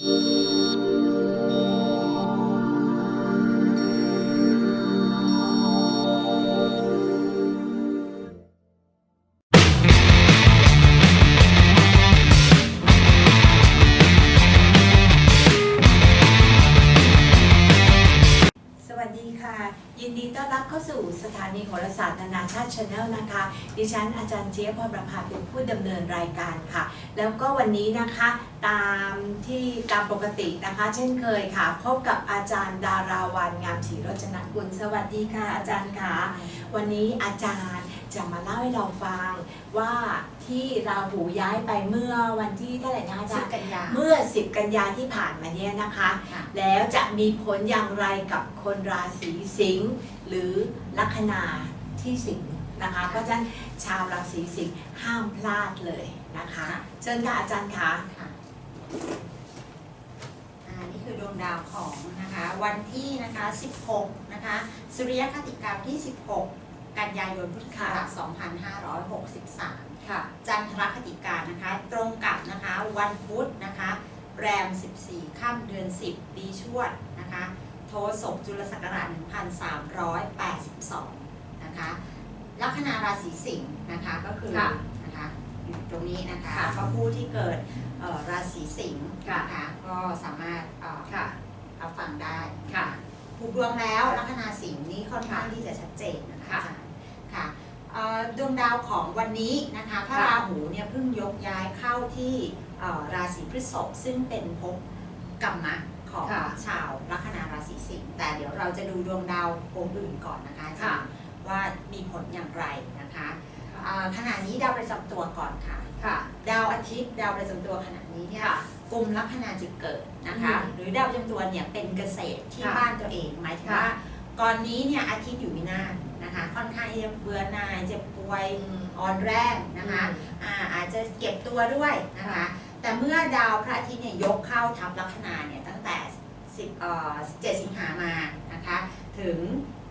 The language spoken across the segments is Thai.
ส ดิฉันอาจารย์เจี๊ยบพรประภาเป็นผู้ดำเนินรายการค่ะ แล้วก็วันนี้นะคะตามที่ตามปกตินะคะ เช่นเคยค่ะ พบกับอาจารย์ดาราวันงามศรีรจนกุลสวัสดีค่ะ อาจารย์ค่ะ วันนี้อาจารย์จะมาเล่าให้เราฟังว่าที่ราหูย้ายไปเมื่อวันที่เท่าไหร่นะคะอาจารย์กันยาเมื่อ 10 กันยาที่ผ่านมาเนี่ยนะคะค่ะแล้วจะมีผลอย่างไรกับคนราศีสิงห์หรือลัคนาที่สิงห์นะคะเพราะฉะนั้น ชาวราศีสิงห์ห้ามพลาดเลยนะคะค่ะเชิญค่ะอาจารย์คะค่ะอ่านี่คือดวงดาวของนะคะวันที่นะคะ 16 นะคะสุริยคติกรรมที่ 16 กันยายนพุทธศักราช2563 ค่ะ จันทรคติการนะคะ ตรงกับนะคะวันพุธนะคะ แรม 14ค่ำเดือน 10 ปีชวดนะคะ โทศกจุลศักราช 1382 นะคะ ลัคนาราศีสิงห์นะคะก็คือค่ะนะคะอยู่ตรงนี้นะคะค่ะก็ผู้ที่เกิดเอ่อราศีสิงห์ค่ะ นะคะก็สามารถเอ่อค่ะรับฟังได้ค่ะ ผูกดวงแล้วลัคนาสิงห์นี้ค่อนข้างที่จะชัดเจนนะคะค่ะ อาจารย์ค่ะเอ่อดวงดาวของวันนี้นะคะพระค่ะราหูเนี่ยเพิ่งยกย้ายเข้าที่เอ่อราศีพฤษภซึ่งเป็นภพกรรมะของค่ะ ชาวลัคนาราศีสิงห์แต่เดี๋ยวเราจะดูดวงดาวองค์อื่นก่อนนะคะอาจารย์ ว่ามีผลอย่างไรนะคะเอ่อขณะนี้ดาวประจำตัวก่อนค่ะค่ะ ดาวอาทิตย์ดาวประจำตัวขณะนี้เนี่ยค่ะกลุ่มลัคนาจุดเกิดนะคะอืมหรือดาวประจำตัวเนี่ยเป็นเกษตรที่ค่ะบ้านตัวเองหมายถึงค่ะว่าก่อนนี้เนี่ยอาทิตย์อยู่วินาศนะคะ ค่อนข้างที่จะเบื่อหน่ายเจ็บป่วยอ่อนแรงนะคะอ่าอาจจะเก็บตัวด้วยนะคะค่ะแต่เมื่อดาวพระอาทิตย์เนี่ยยกเข้าทับลัคนาเนี่ยตั้งแต่10เอ่อ7สิงหามานะคะ ถึง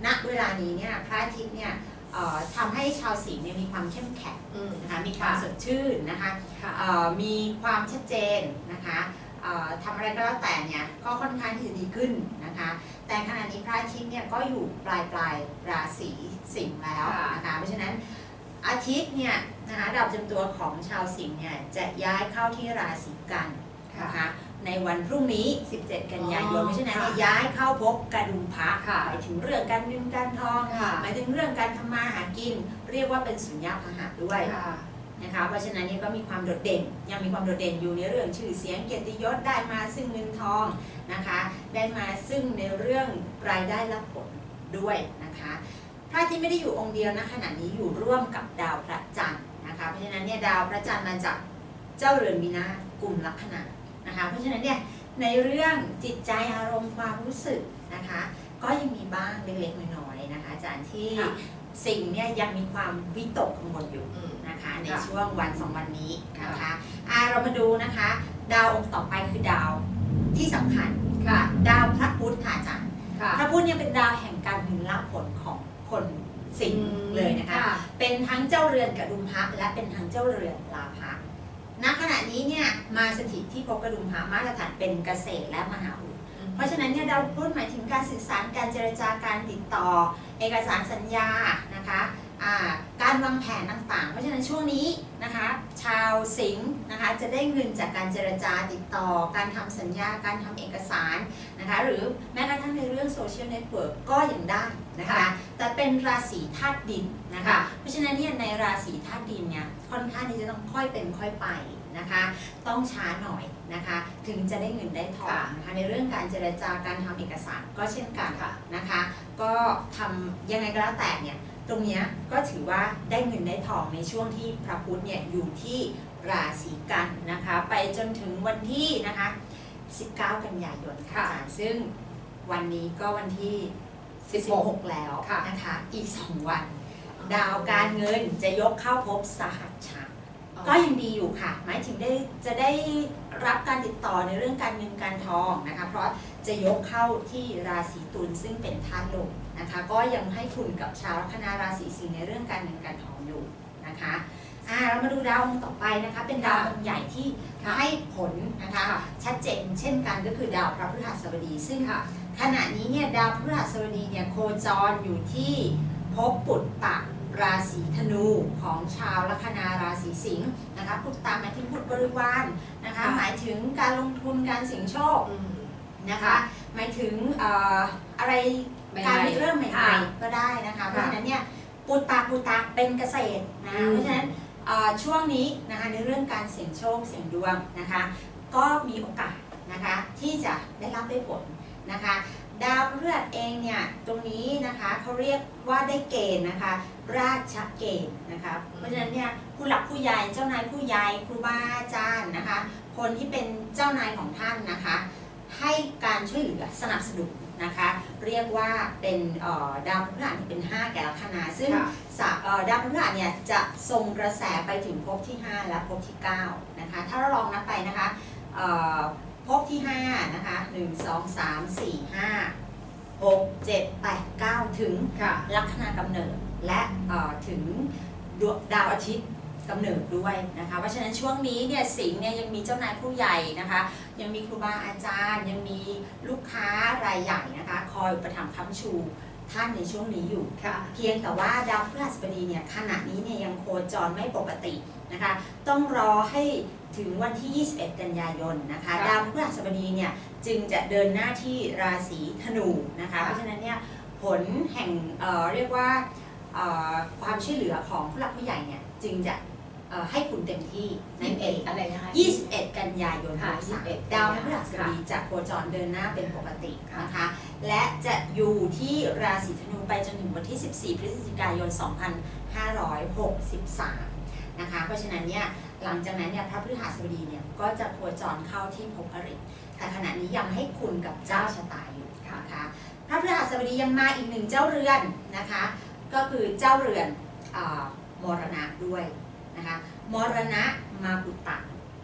ณเวลานี้เนี่ยพระอาทิตย์เนี่ยเอ่อทำให้ชาวสิงห์เนี่ยมีความเข้มแข็งอืมนะคะมีความค่ะสดชื่นนะคะค่ะเอ่อมีความชัดเจนนะคะเอ่อทำอะไรก็แล้วแต่เนี่ยก็ค่อนข้างที่จะดีขึ้นนะคะ แต่ขณะนี้พระอาทิตย์เนี่ยก็อยู่ปลายปลายราศีสิงห์แล้วค่ะนะคะเพราะฉะนั้นอาทิตย์เนี่ยนะคะดาวประจำตัวของชาวสิงห์เนี่ยจะย้ายเข้าที่ราศีกันนะคะใน วันพรุ่งนี้ 17 กันยายนอ๋อเพราะฉะนั้นเนี่ยค่ะย้ายเข้าพบกระดุมพระค่ะหมายถึงเรื่องการเงินการทองค่ะหมายถึงเรื่องการทำมาหากิน เรียกว่าเป็นสุญญาพหะด้วยค่ะนะคะเพราะฉะนั้นเนี่ยก็มีความโดดเด่น ยังมีความโดดเด่นอยู่ในเรื่องชื่อเสียงเกียรติยศได้มาซึ่งเงินทองนะคะ ได้มาซึ่งในเรื่องรายได้รับผลด้วยนะคะพระอาที่ไม่ได้อยู่องค์เดียวนะขณะนี้อยู่ร่วมกับดาวพระจันทร์นะคะเพราะฉะนั้นเนี่ยดาวพระจันทร์มาจากเจ้าเรือนวินาศกลุ่มลัคนา นะคะ เพราะฉะนั้นเนี่ยในเรื่องจิตใจอารมณ์ความรู้สึกนะคะ ก็ยังมีบ้างเล็กๆน้อยๆนะคะอาจารย์ที่ค่ะสิ่งเนี่ยยังมีความวิตกกังวลอยู่อืมนะคะในค่ะช่วงวันสองวันนี้นะค่ะคะอ่าเรามาดูนะคะ ดาวองค์ต่อไปคือดาวที่สำคัญค่ะดาวพระพุธค่ะอาจารย์ค่ะพระพุธเนี่ยเป็นดาวแห่งการเงินรับผลของคนสิงห์เลยนะคะ เป็นทั้งเจ้าเรือนกระดุมพระและเป็นทั้งเจ้าเรือนลาภะ ณขณะนี้เนี่ยมาสถิตที่ภพกระดุมพระมาตรฐานเป็นเกษตรและมหาอุดเพราะฉะนั้นเนี่ยดาวพุธหมายถึงการสื่อสารการเจรจาการติดต่อ เอกสารสัญญานะคะอ่า การวางแผนต่างๆ เพราะฉะนั้นช่วงนี้นะคะ ชาวสิงห์นะคะจะได้เงินจากการเจรจาติดต่อ การทำสัญญาการทำเอกสารนะคะ หรือแม้กระทั่งในเรื่องโซเชียลเน็ตเวิร์กก็ยังได้นะคะค่ะแต่เป็นราศีธาตุดินนะคะค่ะเพราะฉะนั้นเนี่ยในราศีธาตุดินเนี่ยค่อนข้างที่จะต้องค่อยเป็นค่อยไปนะคะ ต้องช้าหน่อยนะคะ ถึงจะได้เงินได้ทองค่ะนะคะในเรื่องการเจรจาการทำเอกสารก็เช่นกันค่ะนะคะ ก็ทำยังไงก็แล้วแต่เนี่ย ตรงเนี้ยก็ถือว่าได้เงินได้ทองในช่วงที่พระพุธเนี่ยอยู่ที่ราศีกันนะคะ ไปจนถึงวันที่นะคะ 19 กันยายนค่ะค่ะอาจารย์ซึ่งวันนี้ก็วันที่ 16 16แล้วค่ะนะคะ อีก 2 วัน ดาวการเงินจะยกเข้าพบสหัชชาก็ยังดีอยู่ค่ะ หมายถึงได้จะได้ รับการติดต่อในเรื่องการเงินการทองนะคะ เพราะจะยกเข้าที่ราศีตุลซึ่งเป็นธาตุลมนะคะ ก็ยังให้คุณกับชาวลัคนาราศีสิงห์ในเรื่องการเงินการทองอยู่นะคะอ่าเรามาดูดาวองค์ต่อไปนะคะ เป็นดาวค่ะองค์ใหญ่ที่ค่ะให้ผลนะคะค่ะชัดเจนเช่นกันก็คือดาวพระพฤหัสบดีซึ่งค่ะขณะนี้เนี่ยดาวพฤหัสบดีเนี่ยโคจรอยู่ที่ภพปุตตะ ราศีธนูของชาวลัคนาราศีสิงห์นะคะปุตตะหมายถึงบุตรบริวารนะคะค่ะหมายถึงการลงทุนการเสี่ยงโชคอืมนะคะค่ะหมายถึงเอ่ออะไรใหม่ๆการเริ่มใหค่ะม่ๆก็ได้นะคะเพราะฉะนั้นเนี่ยปุตตะปุตตะเป็นเกษตรนะอืมเพราะฉะนั้นเอ่อช่วงนี้นะคะในเรื่องการเสี่ยงโชคเสี่ยงดวงนะคะก็มีโอกาสนะคะที่จะได้รับได้ผลนะคะ ดาวพฤหัสเองเนี่ยตรงนี้นะคะเขาเรียกว่าได้เกณฑ์นะคะ ราชเกณฑ์นะคะเพราะฉะนั้นเนี่ยผู้หลักผู้ใหญ่เจ้านายผู้ใหญ่ครูบาอาจารย์นะคะ คนที่เป็นเจ้านายของท่านนะคะ ให้การช่วยเหลือสนับสนุนนะคะ เรียกว่าเป็นเอ่อดาวพฤหัสเป็น 5 แก่ลัคนาซึ่งค่ะสะเอ่อดาวพฤหัสเนี่ยจะส่งกระแสไปถึงภพที่ 5 และภพที่ 9 นะคะ ถ้าเราลองนับไปนะคะ เอ่อภพที่ 5 นะคะ 1 2 3 4 5 6 7 8 9 ถึงค่ะ ลัคนากำเนิดและเอ่อถึงดวงดาวอาทิตย์กำเนิดด้วยนะคะ เพราะฉะนั้นช่วงนี้เนี่ยสิงห์เนี่ยยังมีเจ้านายผู้ใหญ่นะคะ ยังมีครูบาอาจารย์ ยังมีลูกค้ารายใหญ่นะคะ คอยอุประถมภ์ค้ำชู ท่านในช่วงนี้อยู่ค่ะเพียงแต่ว่าดาวพฤหัสบดีเนี่ยขณะนี้เนี่ยยังโคจรไม่ปกตินะคะ ต้องรอให้ถึงวันที่ 21 กันยายนนะคะค่ะดาวพฤหัสบดีเนี่ยจึงจะเดินหน้าที่ราศีธนูนะคะค่ะเพราะฉะนั้นเนี่ยผลแห่งเอ่อเรียกว่าเอ่อความช่วยเหลือของผู้หลักผู้ใหญ่เนี่ยจึงจะเอ่อให้คุณเต็มที่นั่นเองอะไรนะคะ21 กันยายนค่ะ63 21ดาวพฤหัสบดีจะโคจรเดินหน้าเป็นปกตินะคะ และจะอยู่ที่ราศีธนูไปจนถึงวันที่ 14 พฤศจิกายน 2563 นะคะ เพราะฉะนั้นเนี่ยหลังจากนั้นเนี่ยพระพฤหัสบดีเนี่ยก็จะโคจรเข้าที่ภพอริแต่ขณะนี้ยังให้คุณกับเจ้าชะตาอยู่นะคะพระพฤหัสบดียังมาอีกหนึ่งเจ้าเรือนนะคะ ก็คือเจ้าเรือนอมรณะด้วยนะคะมรณะมาปุตตะ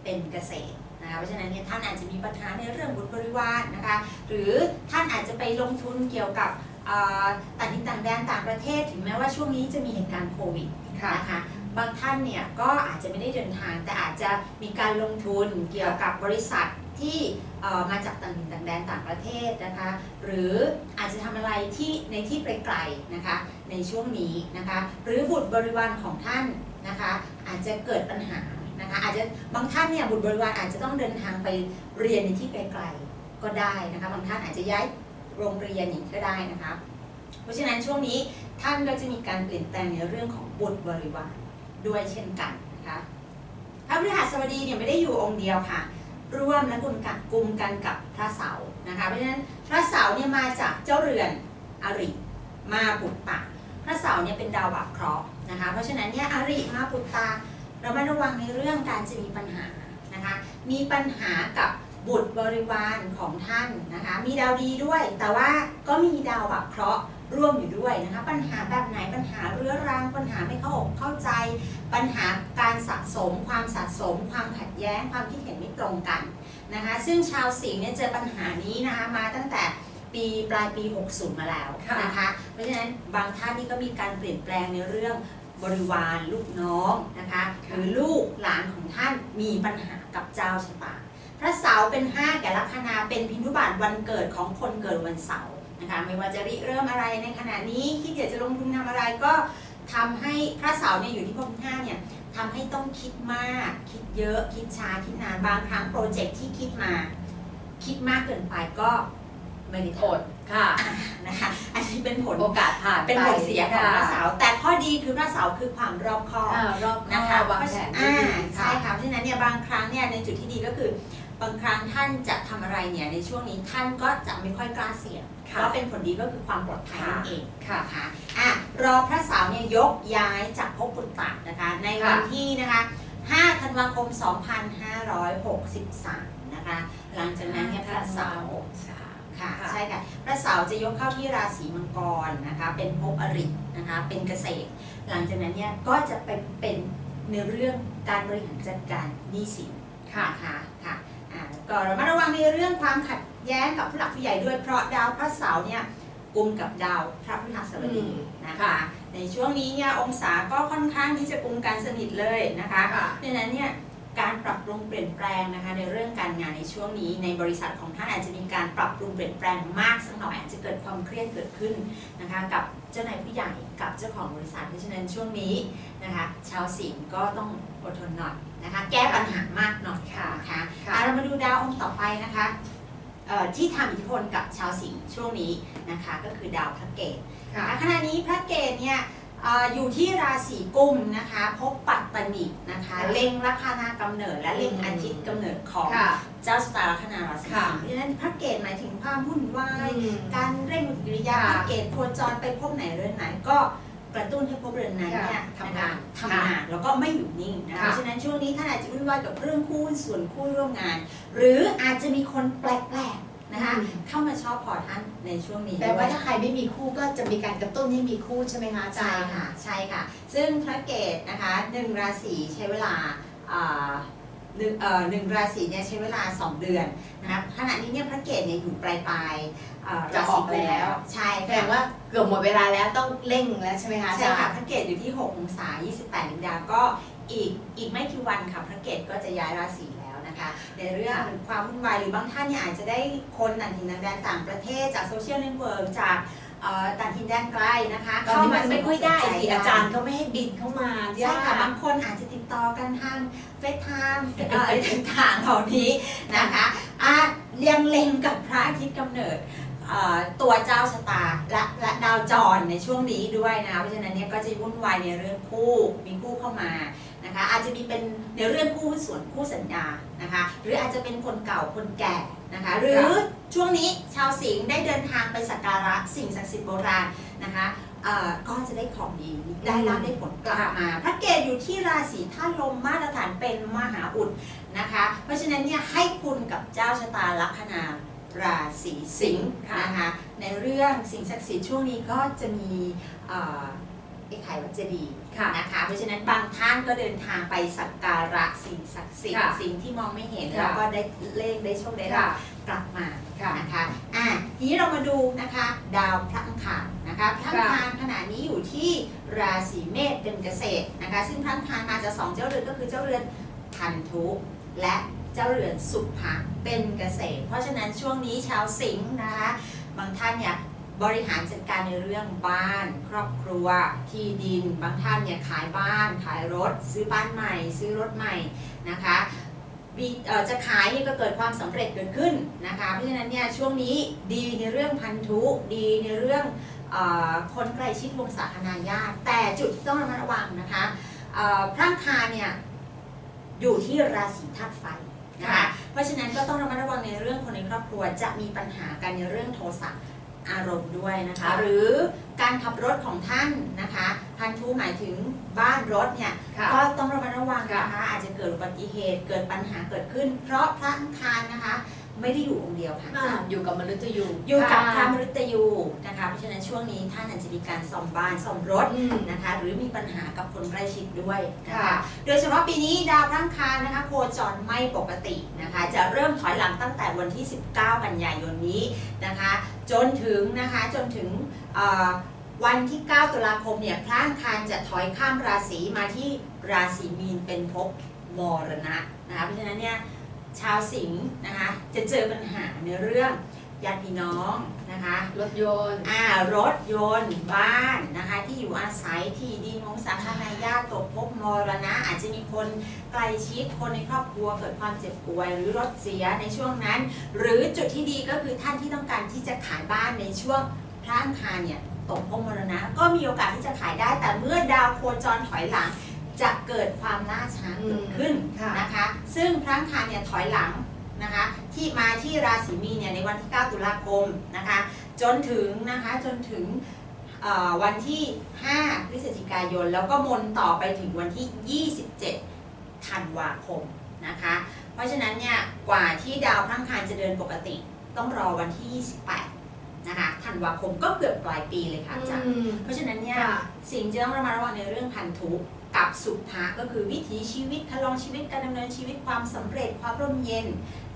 เป็นเกษตร นะคะเพราะฉะนั้นเนี่ยท่านอาจจะมีปัญหาในเรื่องบุตรบริวารนะคะหรือท่านอาจจะไปลงทุนเกี่ยวกับเอ่อต่างถิ่นต่างแดนต่างประเทศ ถึงแม้ว่าช่วงนี้จะมีเหตุการณ์โควิดค่ะนะคะบางท่านเนี่ยก็อาจจะไม่ได้เดินทาง แต่อาจจะมีการลงทุนเกี่ยวกับบริษัทที่เอ่อมาจากต่างถิ่นต่างแดนต่างประเทศนะคะหรืออาจจะทำอะไรที่ในที่ไกลๆนะคะในช่วงนี้นะคะหรือบุตรบริวารของท่านนะคะอาจจะเกิดปัญหา นะคะอาจจะบางท่านเนี่ยบุตรบริวารอาจจะต้องเดินทางไปเรียนในที่ไกลๆก็ได้นะคะบางท่านอาจจะย้ายโรงเรียนอย่างก็ได้นะคะ เพราะฉะนั้นช่วงนี้ท่านก็จะมีการเปลี่ยนแปลงในเรื่องของบุตรบริวารด้วยเช่นกันนะคะพระพฤหัสบดีเนี่ยไม่ได้อยู่องค์เดียวค่ะ ร่วมและกุมกันกุมกันกับพระเสาร์นะคะเพราะฉะนั้นพระเสาร์เนี่ยมาจากเจ้าเรือนอริมาปุตตะพระเสาร์เนี่ยเป็นดาวบาปเคราะห์นะคะ เพราะฉะนั้นเนี่ยอริมาปุตตา รามาระวังในเรื่องการจะมีปัญหานะคะ มีปัญหากับบุตรบริวารของท่านนะคะ มีดาวดีด้วย แต่ว่าก็มีดาวแบาปเคราะห์ร่วมอยู่ด้วยนะคะ ปัญหาแบบไหนปัญหาเรื้อรัง ปัญหาไม่เข้าอกเข้าใจ ปัญหาการสะสม ความสะสม ความขัดแย้ง ความคิดเห็นไม่ตรงกันนะคะ ซึ่งชาวสิงห์เนี่ยเจอปัญหานี้นะคะมาตั้งแต่ปีปลายปี 60 มาแล้วนะคะ เพราะฉะนั้นบางท่านนี่ก็มีการเปลี่ยนแปลงในเรื่อง บริวารลูกน้องนะคะหรือลูกหลานของท่านมีปัญหากับเจ้าชะตาพระเสาร์เป็น5แก่ลัคนาเป็นพินุบาตวันเกิดของคนเกิดวันเสาร์นะคะไม่ว่าจะริเริ่มอะไรในขณะนี้คิดอยากจะลงทุนทำอะไรก็ทำให้พระเสาร์เนี่ยอยู่ที่ภพห้าเนี่ยทำให้ต้องคิดมาก คิดเยอะคิดช้าคิดนานบางครั้งโปรเจกต์ที่คิดมา คิดมากเกินไปก็ ไม่ได้อดค่ะทำนะคะ อันนี้เป็นผลโอกาสผ่านเป็นผลเสียของพระค่ะเสาร์แต่ข้อดีคือพระเสาร์คือความรอบคอบอ่ารอบนะนะคะคะวางแผนได้อ่าดีใช่ค่ะค่ะเพราะฉะนั้นเนี่ยบางครั้งเนี่ยในจุดที่ดีก็คือบางครั้งท่านจะทำอะไรเนี่ยในช่วงนี้ท่านก็จะไม่ค่อยกล้าเสี่ยงค่ะก็เป็นผลดีก็คือความปลอดภัยนั่นเองค่ะนะคะอะรอพระเสาร์เนี่ยยกย้ายจากภพปุตตะนะคะ ในวันค่ะที่นะคะ5ธันวาคม 2563 นะคะ หลังจากนั้นเนี่ยพระเสาร์ ค่ะค่ะใช่ค่ะพระเสาร์จะยกเข้าที่ราศีมังกรนะคะเป็นภพอรินะคะเป็นเกษตร หลังจากนั้นเนี่ยก็จะไปเป็นในเรื่องการบริหารจัดการหนี้สินค่ะนะคะค่ะอ่าก็ระมัดระวังในเรื่องความขัดแย้งกับผู้หลักผู้ใหญ่ด้วยเพราะดาวพระเสาร์เนี่ยกุมกับดาวพระพฤหัสบดีอืมนะคะค่ะดในช่วงนี้เนี่ยองศาก็ค่อนข้างที่จะกุมกันสนิทเลยนะคะค่ะดังนั้นเนี่ย การปรับปรุงเปลี่ยนแปลงนะคะในเรื่องการงานในช่วงนี้ ในบริษัทของท่านอาจจะมีการปรับปรุงเปลี่ยนแปลงมากสักหน่อยอาจจะเกิดความเครียดเกิดขึ้นนะคะกับเจ้านายผู้ใหญ่กับเจ้าของบริษัทเพราะฉะนั้นช่วงนี้นะคะชาวสิงห์ก็ต้องอดทนหน่อยนะคะแก้ปัญหามากหน่อยค่ะนะคะค่ะอะเรามาดูดาวองค์ต่อไปนะคะเอ่อที่ทำอิทธิพลกับชาวสิงห์ช่วงนี้นะคะก็คือดาวพระเกตค่ะขณะนี้พระเกตเนี่ยเอ่ออยู่ที่ราศีกุมนะคะ พบปัตตนินะคะค่ะเล็งลัคนากำเนิดและเล็งอืมอาทิตย์กำเนิดของค่ะเจ้าชะตาลัคนาราศีค่ะสิงห์เพราะฉะนั้นพระเกตหมายถึงความวุ่นวายอืมการเร่งปฏิกิริยาค่ะพระเกตโคจรไปพบไหนเรือนไหนก็กระตุ้นให้พบเรือนนั้นเนี่ยค่ะทำงานทำงานแล้วก็ไม่อยู่นิ่งนะคะค่ะเพราะฉะนั้นช่วงนี้ท่านอาจจะวุ่นวายกับเรื่องคู่หุ้นส่วนคู่ร่วมงาน หรืออาจจะมีคนแปลกๆ นะคะอืมเข้ามาชอบพอท่านในช่วงนี้แปลว่าด้วยถ้าใครไม่มีคู่ก็จะมีการกระตุ้นให้มีคู่ใช่ไหมคะอาจาใช่รย์ค่ะใช่ค่ะ ซึ่งพระเกตนะคะหนึ่งราศีใช้เวลาอ่าหนึ่งเอ่อหนึ่งราศีเนี่ยใช้เวลา 2 เดือนนะคะขณะนี้เนี่ยพระเกตเนี่ยอยู่ปลายปลายๆอ่าจะราอศีอกแล้ว ใช่แสดค่ะงว่าเกือบหมดเวลาแล้วต้องเร่งแล้วใช่ไหมคะอาใช่จารค่ะย์พระเกตอยู่ที่6องศา28นาฬิกาก็อีกอีกไม่กี่วันค่ะพระเกตก็จะย้ายราศีแล้ว นะคะในเรื่องความวุ่นวายหรือบางท่านเนี่ยอาจจะได้คนต่างถิ่นต่างแดนต่างประเทศจากโซเชียลเน็ตเวิร์กจากเอ่อต่างถิ่นแดนไกลนะคะตอนนี้มันไม่ค่อยได้เข้าาสิอาจารย์เขาไม่ให้บินเข้ามาใช่ค่ะยากบางคนอาจจะติดต่อกันทางเฟซไทม์เอ่อต่างๆเหล่านี้นะคะอะเรียงเล็งกับพระอาทิตย์กำเนิดเอ่อตัวเจ้าชะตาและและดาวจรในช่วงนี้ด้วยนะคะเพราะฉะนั้นเนี่ยก็จะวุ่นวายในเรื่องคู่มีคู่เข้ามา นะคะอาจจะมีเป็นในเรื่องคู่หุ้นส่วนคู่สัญญานะคะหรืออาจจะเป็นคนเก่าคนแก่นะคะหรือช่วงนี้ชาวสิงห์ได้เดินทางไปสักการะสิ่งศักดิ์สิทธิ์โบราณนะคะเอ่อก็จะได้ของดีได้รับได้ผลกลับมาพระเกตอยู่ที่ราศีธาตุลมมาตรฐานเป็นมหาอุดนะคะเพราะฉะนั้นเนี่ยให้คุณกับเจ้าชะตาลัคนาราศีสิงห์นะคะในเรื่องสิ่งศักดิ์สิทธิ์ช่วงนี้ก็จะมีเอ่อ ไอ้ไข่วัดเจดีย์ค่ะนะคะ เพราะฉะนั้นบางท่านก็เดินทางไปสักการะสิ่งศักดิ์สิทธิ์ค่ะสิ่งที่มองไม่เห็นค่ะแล้วก็ได้เลขได้โชคได้ลาค่ะภกลับมาค่ะ นะคะอะทีนี้เรามาดูนะคะ ดาวพระอังคารนะคะพระอังคารขณะนี้อยู่ที่ราศีเมษเป็นเกษตรนะคะ ซึ่งพระอังคารมาจากสองเจ้าเรือนก็คือเจ้าเรือนพันธุและเจ้าเรือนสุภะเป็นเกษตร เพราะฉะนั้นช่วงนี้ชาวสิงห์นะคะ บางท่านเนี่ย บริหารจัดการในเรื่องบ้าน ครอบครัวที่ดินบางท่านเนี่ยขายบ้าน ขายรถ ซื้อบ้านใหม่ ซื้อรถใหม่นะคะจะขายนี่ก็เกิดความสำเร็จเกิดขึ้นนะคะเพราะฉะนั้นเนี่ยช่วงนี้ดีในเรื่องพันธุ ดีในเรื่องอคนใกล้ชิดวงศาคณาญาติแต่จุดที่ต้องระมัดระวังนะคะพระคารเนี่ยอยู่ที่ราศีธาตุไฟนะคะค่ะเพราะฉะนั้นก็ต้องระมัดระวังในเรื่องคนในครอบครัวจะมีปัญหากันในเรื่องโทสะ อารมณ์ด้วยนะคะค่ะหรือการขับรถของท่านนะคะพันธุหมายถึงบ้านรถเนี่ยค่ะก็ต้องระมัดระวังค่ะนะคะ อาจจะเกิดอุบัติเหตุเกิดปัญหาเกิดขึ้น เพราะพระอังคารนะคะ ไม่ได้อยู่องค์เดียวค่ะอ่าอยู่กับมนุษย์ยูอยู่กับพระค่ะมฤตยูนะคะ เพราะฉะนั้นช่วงนี้ท่านอาจจะมีการซ่อมบ้านซ่อมรถ อืม นะคะหรือมีปัญหากับคนใกล้ชิดด้วยนะค่ะคะโดยเฉพาะปีนี้ดาวพระอังคารนะคะ โคจรไม่ปกตินะคะ จะเริ่มถอยหลังตั้งแต่วันที่ 19 กันยายนนี้นะคะ จนถึงนะคะจนถึงวันที่ 9 ตุลาคมเนี่ยพระอังคารจะถอยข้ามราศีมาที่ราศีมีนเป็นภพมรณะนะคะเพราะฉะนั้นเนี่ยชาวสิงห์นะคะจะเจอปัญหาในเรื่อง ญาติพี่น้องนะคะ รถยนต์อ่ารถยนต์บ้านนะคะ ที่อยู่อาศัยที่ดินของสาธารณญาติตกภพมรณะ อาจจะมีคนใกล้ชิดคนในครอบครัวเกิดความเจ็บป่วย หรือรถเสียในช่วงนั้น หรือจุดที่ดีก็คือท่านที่ต้องการที่จะขายบ้านในช่วงพระอังคารเนี่ยตกภพมรณะ ก็มีโอกาสที่จะขายได้ แต่เมื่อดาวโคจรถอยหลังจะเกิดความล่าช้าเกิดขึ้นค่ะนะคะ ซึ่งพระอังคารเนี่ยถอยหลัง นะคะที่มาที่ราศีมีนเนี่ยในวันที่ 9 ตุลาคมนะคะจนถึงนะคะจนถึงเอ่อวันที่ 5 พฤศจิกายน แล้วก็มนต่อไปถึงวันที่ 27 ธันวาคมนะคะ เพราะฉะนั้นเนี่ยกว่าที่ดาวพระอังคารจะเดินปกติ ต้องรอวันที่ 28 นะคะธันวาคมก็เกือบปลายปีเลยค่ะอาจารย์อืมเพราะฉะนั้นเนี่ยค่ะสิ่งที่ต้องระมัดระวังในเรื่องพันธุ กับสุภะก็คือวิถีชีวิตคันลองชีวิตการดำเนินชีวิตความสำเร็จความร่มเย็น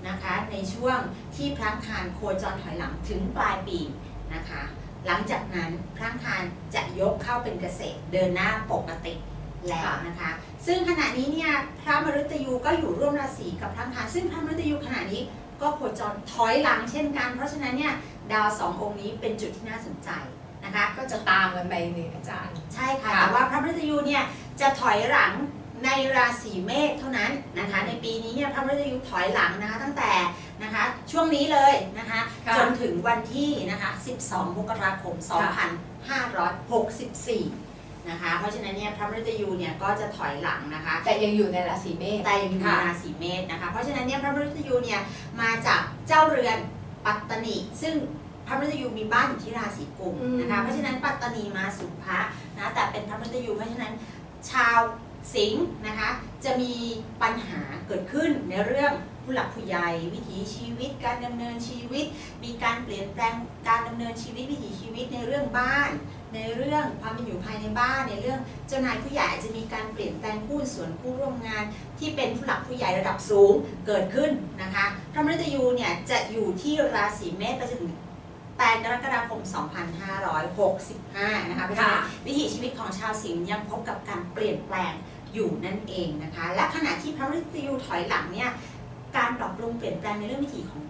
นะคะในช่วงที่พระอังคารโคจรถอยหลังถึงปลายปีนะคะ หลังจากนั้นพระอังคารจะยกเข้าเป็นเกษตรเดินหน้าปกติแล้วนะคะ ซึ่งขณะนี้เนี่ยพระมฤตยูก็อยู่ร่วมราศีกับพระอังคารซึ่งพระมฤตยูขณะนี้ก็โคจรถอยหลังเช่นกัน เพราะฉะนั้นเนี่ยดาวสององค์นี้เป็นจุดที่น่าสนใจนะคะ ก็จะตามกันไปนี่อาจารย์ ใช่ค่ะค่ะแต่ว่า พระมฤตยูเนี่ยจะถอยหลังในราศีเมษเท่านั้นนะคะ ในปีนี้เนี่ยพระมฤตยูถอยหลังนะคะตั้งแต่นะคะช่วงนี้เลยนะคะค่ะจนถึงวันที่นะคะ 12 มกราคม 2564 นะคะ เพราะฉะนั้นเนี่ยพระมฤตยูเนี่ยก็จะถอยหลังนะคะ แต่ยังอยู่ในราศีเมษแต่ยังอยู่ในค่ะราศีเมษนะคะ เพราะฉะนั้นเนี่ยพระมฤตยูเนี่ยมาจากเจ้าเรือนปัตตนิซึ่งพระมฤตยูมีบ้านอยู่ที่ราศีกุมนะคะ เพราะฉะนั้นปัตตนีมาสุภะ นะแต่เป็นพระมฤตยูเพราะฉะนั้นชาวสิงห์นะคะจะมีปัญหาเกิดขึ้นในเรื่องผู้หลักผู้ใหญ่วิถีชีวิต การดำเนินชีวิต มีการเปลี่ยนแปลงการดำเนินชีวิตวิถีชีวิตในเรื่องบ้าน ในเรื่องความเป็นอยู่ภายในบ้าน ในเรื่องเจ้านายผู้ใหญ่อาจจะมีการเปลี่ยนแปลงผู้นส่วนผู้ร่วมงาน ที่เป็นผู้หลักผู้ใหญ่ระดับสูงเกิดขึ้นนะคะพระมฤตยูเนี่ยจะอยู่ที่ราศีเมษไปจนถึง 8 กรกฎาคม 2565 นะคะเพราะฉะนั้นวิถีชีวิตของชาวสิงห์ยังพบกับการเปลี่ยนแปลงอยู่นั่นเองนะคะ และขณะที่พระมฤตยูถอยหลังเนี่ย การปรับปรุงเปลี่ยนแปลงในเรื่องวิถีของ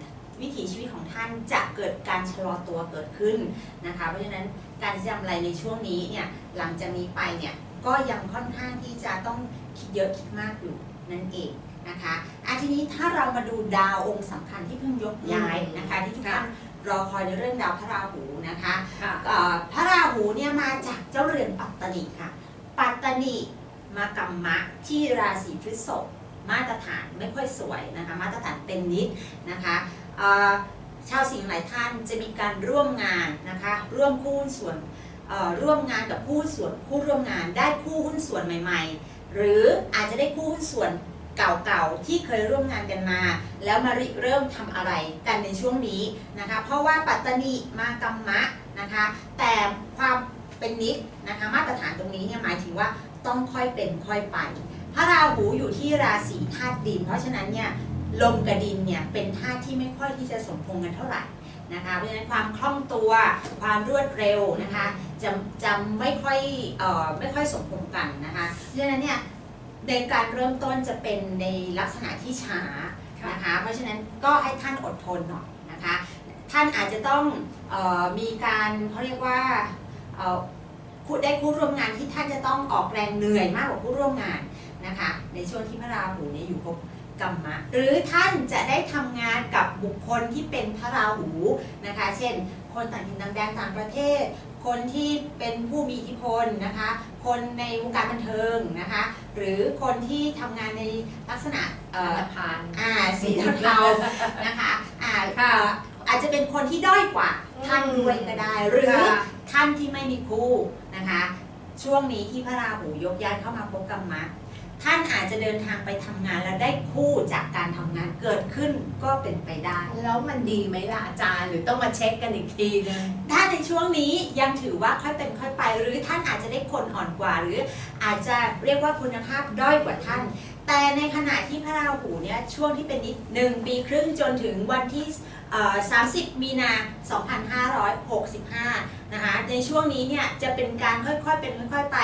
วิถีชีวิตของท่านจะเกิดการชะลอตัวเกิดขึ้นนะคะ เพราะฉะนั้นการที่จะทำอะไรในช่วงนี้เนี่ยหลังจากนี้ไปเนี่ยก็ยังค่อนข้างที่จะต้องคิดเยอะคิดมากอยู่นั่นเองนะคะอาทีนี้ถ้าเรามาดูดาวองค์สำคัญที่เพิ่งยกย้ายนะคะที่ทุกท่าน รอคอยในเรื่องดาวพระราหูนะคะค่ะเอ่อพระราหูเนี่ยมาจากเจ้าเรือนปัตตนิค่ะ ปัตตนิมากรรมะที่ราศีพฤษภมาตรฐานไม่ค่อยสวยนะคะมาตรฐานเป็นนิดนะคะเอ่อชาวสิงห์หลายท่านจะมีการร่วมงานนะคะร่วมคู่หุ้นส่วนเอ่อร่วมงานกับผู้ส่วนผู้ร่วมงานได้คู่หุ้นส่วนใหม่ ๆ หรืออาจจะได้คู่หุ้นส่วน เก่าๆที่เคยร่วมงานกันมา แล้วมาริเริ่มทำอะไรกันในช่วงนี้นะคะ เพราะว่าปัตตานีมากรรมะนะคะ แต่ความเป็นนิดนะคะมาตรฐานตรงนี้เนี่ยหมายถึงว่าต้องค่อยเป็นค่อยไป พระราหูอยู่ที่ราศีธาตุดิน เพราะฉะนั้นเนี่ยลมกับดินเนี่ยเป็นธาตุที่ไม่ค่อยที่จะสมพงกันเท่าไหร่นะคะเพราะฉะนั้นความคล่องตัวความรวดเร็วนะคะจะจะไม่ค่อยเอ่อไม่ค่อยสมพงกันนะคะเพราะฉะนั้นเนี่ย ในการเริ่มต้นจะเป็นในลักษณะที่ช้านะคะ เพราะฉะนั้นก็ให้ท่านอดทนหน่อยนะคะ ท่านอาจจะต้องเออมีการเขาเรียกว่าเอ่อคู่ได้คู่ร่วมงานที่ท่านจะต้องออกแรงเหนื่อยมากกว่าผู้ร่วมงานนะคะ ในช่วงที่พระราหูเนี่ยอยู่ภพกรรมะ หรือท่านจะได้ทำงานกับบุคคลที่เป็นพระราหูนะคะ เช่น คนต่างถิ่นต่างแดนต่างประเทศ คนที่เป็นผู้มีอิทธิพลนะคะ คนในวงการบันเทิงนะคะ หรือคนที่ทำงานในลักษณะเอ่ออันธพาลอ่าสีเทาๆนะคะอ่าค่ะเอ่ออาจจะเป็นคนที่ด้อยกว่าท่านอืมด้วยก็ได้ หรือค่ะท่านที่ไม่มีคู่นะคะ ช่วงนี้ที่พระราหูยกย้ายเข้ามาพบกรรมะ ท่านอาจจะเดินทางไปทำงานแล้วได้คู่จากการทำงานเกิดขึ้นก็เป็นไปได้ แล้วมันดีไหมล่ะอาจารย์ หรือต้องมาเช็คกันอีกทีนึงถ้าในช่วงนี้ยังถือว่าค่อยเป็นค่อยไป หรือท่านอาจจะได้คนอ่อนกว่า หรืออาจจะเรียกว่าคุณภาพด้อยกว่าท่าน แต่ในขณะที่พระราหูเนี่ยช่วงที่เป็นนิดหนึ่งปีครึ่งจนถึงวันที่เอ่อ 30 มีนา 2565 นะคะ ในช่วงนี้เนี่ยจะเป็นการค่อยๆ เป็นค่อยๆ ไป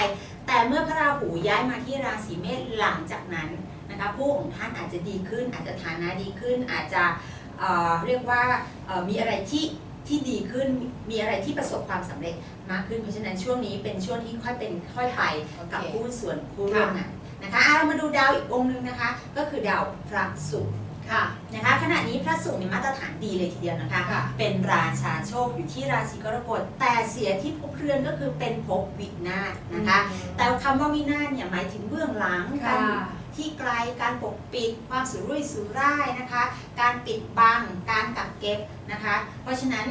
แต่เมื่อพระราหูย้ายมาที่ราศีเมษหลังจากนั้นนะคะผู้ของท่านอาจจะดีขึ้น อาจจะฐานะดีขึ้น อาจจะเอ่อเรียกว่าเอ่อมีอะไรที่ที่ดีขึ้น มีอะไรที่ประสบความสำเร็จมากขึ้น เพราะฉะนั้นช่วงนี้เป็นช่วงที่ค่อยเป็นค่อยไปกับโอเคผู้ส่วนผู้ร่วมงานนะคะเอาเรามาดูดาวอีกองค์หนึงนะคะ ก็คือดาวพระศุกร์ ค่ะนะคะขณะนี้พระศุกร์ในยมาตรฐานดีเลยทีเดียวนะคะ ค่ะ เป็นราชาโชคอยู่ที่ราศีกรกฎแต่เสียที่ภพเรือนก็คือเป็นภพวินาศนะคะ แต่คำว่าวินาศเนี่ยหมายถึงเบื้องหลังกาค่ะรอยู่ที่ไกลการปกปิดความสุรุ่ยสุร่ายนะคะ การปิดบังการกักเก็บนะคะ เพราะฉะนั้น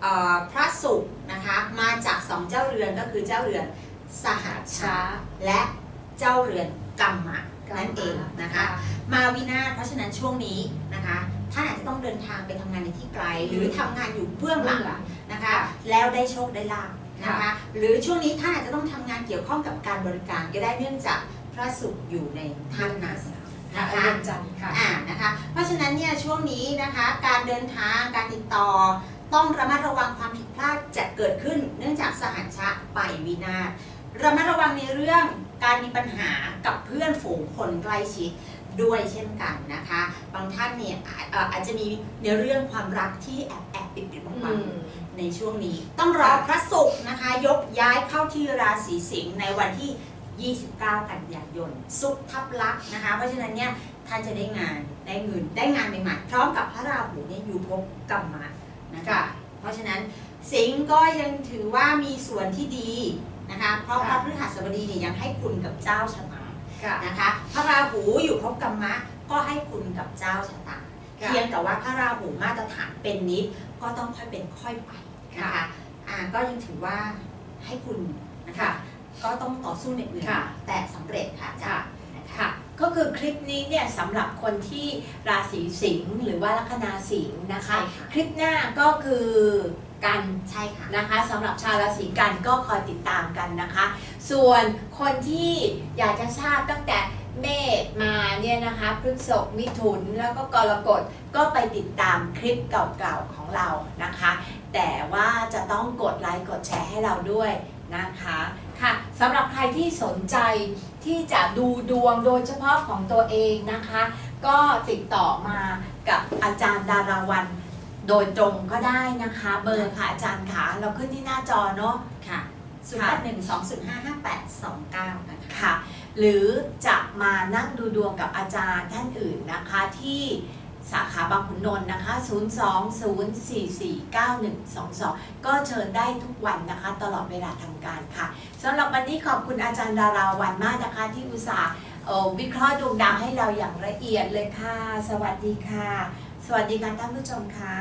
เอ่อพระศุกร์นะคะมาจากสองเจ้าเรือนก็คือเจ้าเรือนสหัชชาและเจ้าเรือนกรรมะ นั่นเองนะคะ มาวินาศเพราะฉะนั้นช่วงนี้นะคะท่านอาจจะต้องเดินทางไปทำงานในที่ไกล หรือทำงานอยู่เบื้องหลังนะคะ แล้วได้โชคได้ลาภนะคะหรือช่วงนี้ท่านอาจจะต้องทำงานเกี่ยวข้องกับการบริการก็ได้เนื่องจากพระศุกร์อยู่ในท่านนั้นนะนะคะคะจันทร์ค่ะอ่านะคะ เพราะฉะนั้นเนี่ยช่วงนี้นะคะการเดินทางการติดต่อ ต้องระมัดระวังความผิดพลาดจะเกิดขึ้น เนื่องจากสหัชชะไปวินาศระมัดระวังในเรื่อง การมีปัญหากับเพื่อนฝูงคนใกล้ชิดด้วยเช่นกันนะคะ บางท่านเนี่ยอาจเอ่ออาจจะมีในเรื่องความรักที่แอบแอบปิดปิดๆบังๆในช่วงนี้ ต้องรอพระศุกร์นะคะ ยกย้ายเข้าที่ราศีสิงห์ในวันที่ 29 กันยายนศุกร์ทับลักษณ์นะคะ เพราะฉะนั้นเนี่ยท่านจะได้งานได้เงินได้งานใหม่ๆพร้อมกับพระราหูเนี่ยอยู่ภพกรรมะนะคะค่ะเพราะฉะนั้นสิงห์ก็ยังถือว่ามีส่วนที่ดี นะคะเพราะพระค่ะพฤหัสบดีเนี่ยยังให้คุณกับเจ้าชะตาค่ะนะคะพระราหูอยู่ภพกรรมะก็ให้คุณกับเจ้าชะตาค่ะเพียงแต่ว่าพระราหูมาตรฐานเป็นนิดก็ต้องค่อยเป็นค่อยไปนะคะค่ะอ่าก็ยังถือว่าให้คุณนะคะค่ะก็ต้องต่อสู้เหน็ดเหนื่อยค่ะแต่สำเร็จค่ะอาจารย์นะคะค่ะก็คือคลิปนี้เนี่ยสำหรับคนที่ราศีสิงห์หรือว่าลัคนาสิงห์นะคะใช่ค่ะคลิปหน้าก็คือ กันใช่ค่ะนะคะสำหรับชาวราศีกันก็คอยติดตามกันนะคะ ส่วนคนที่อยากจะทราบตั้งแต่เมษมาเนี่ยนะคะพฤษภมิถุนแล้วก็กรกฎก็ไปติดตามคลิปเก่าๆของเรานะคะ แต่ว่าจะต้องกดไลค์กดแชร์ให้เราด้วยนะคะค่ะสำหรับใครที่สนใจที่จะดูดวงโดยเฉพาะของตัวเองนะคะ ก็ติดต่อมากับอาจารย์ดาราวัน โดยตรงก็ได้นะคะ เบอร์ค่ะอาจารย์ค่ะเราขึ้นที่หน้าจอเนาะค่ะ0 8 1 2 0 5 5 8 2 9นะคะค่ะ หรือจะมานั่งดูดวงกับอาจารย์ท่านอื่นนะคะที่สาขาบางขุนนนท์นะคะ 020449122 ก็เชิญได้ทุกวันนะคะ ตลอดเวลาทำการค่ะสำหรับวันนี้ขอบคุณอาจารย์ดาราวันมากนะคะ ที่อุตส่าห์เอ่อวิเคราะห์ดวงดาวให้เราอย่างละเอียดเลยค่ะ สวัสดีค่ะ สวัสดีค่ะท่านผู้ชมค่ะ